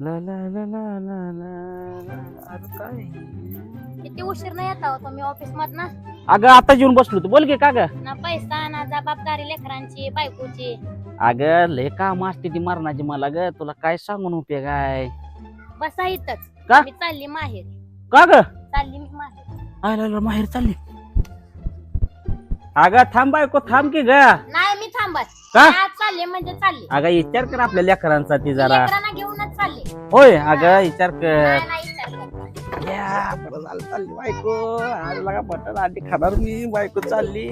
ला ला ला ला ला ला ला. अरे काय? किती उशीर नाही येता हो तुम्ही ऑफिस मधनं. अगं आता येऊन बसलो तू बोल की का ग? ना पैसा ना जबाबदारी लेकरांची बायकोची. अगं लय काम असते ती मरणाची मला ग. तुला काय सांगून उपयोग आहे? बसा इथंच. का? मी चालली माहेर. का ग? चालली मी माहेर. आय ला ला, माहेर चालली. अगं थांब बायको थांब की ग. नाही मी थांबत. का? मी आज चालले म्हणजे चालले. अगं विचार कर आपल्या लेकरांचा ती जरा. लेकरांना घेऊनच चालले. होय अगं विचार कर. नाही नाही. या, बरं झालं चालली बायको. आज लगा बटन आधी खाणार मी बायको चालली.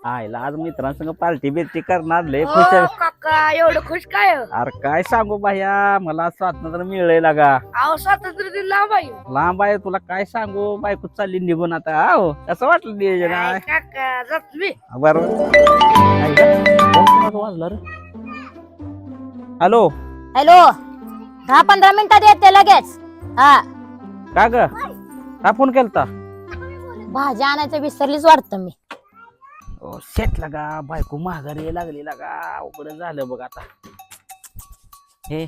आयला आज मित्रांसंग पार्टी बिर्टी करणार लय खुश आहे. हो, काका एवढं खुश काय हो? अरे काय सांगू बाया मला स्वातंत्र्य मिळलंय लागा. अहो स्वातंत्र्य दिन लांब आहे हो. लांब आहे तुला काय सांगू बायको चालली निघून आता हो कसं वाटलं नियोजन काय काका जात मी. बरोबर वाजलं रे. हॅलो. हॅलो. दहा पंधरा मिनिटात येते लगेच. हा. का ग? का फोन केलता? भाजी आणायचं विसरलीच वाटतं मी. शेट लागा बायको महागारी लागली लागा. अवघड झालं बघ आता. हे.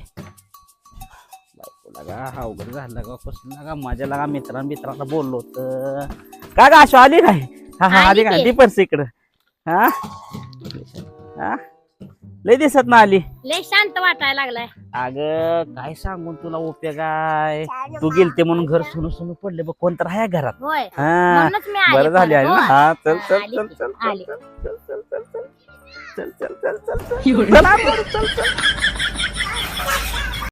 बायको लागा अवघड झालं लागा कसं लागा? माझ्या लागा मित्रा मित्राला बोललो होत. का ग अशो आली काय हा हा आली आली काय की. ती पर्स इकडं. हा? हा? लय दिसत ना आली लय शांत वाटायला लागलाय अग काय सांगून तुला उपयोग आहे तू गेलते म्हणून घर सुनू सुनू पडले बघ कोण तर आहे घरात होय हा म्हणूनच मी आले बरं झाली आहे परत, ना हो. हा चल चल आली चल की, चल चल आली. चल चल चल चल चल चल चल चल चल चल चल चल चल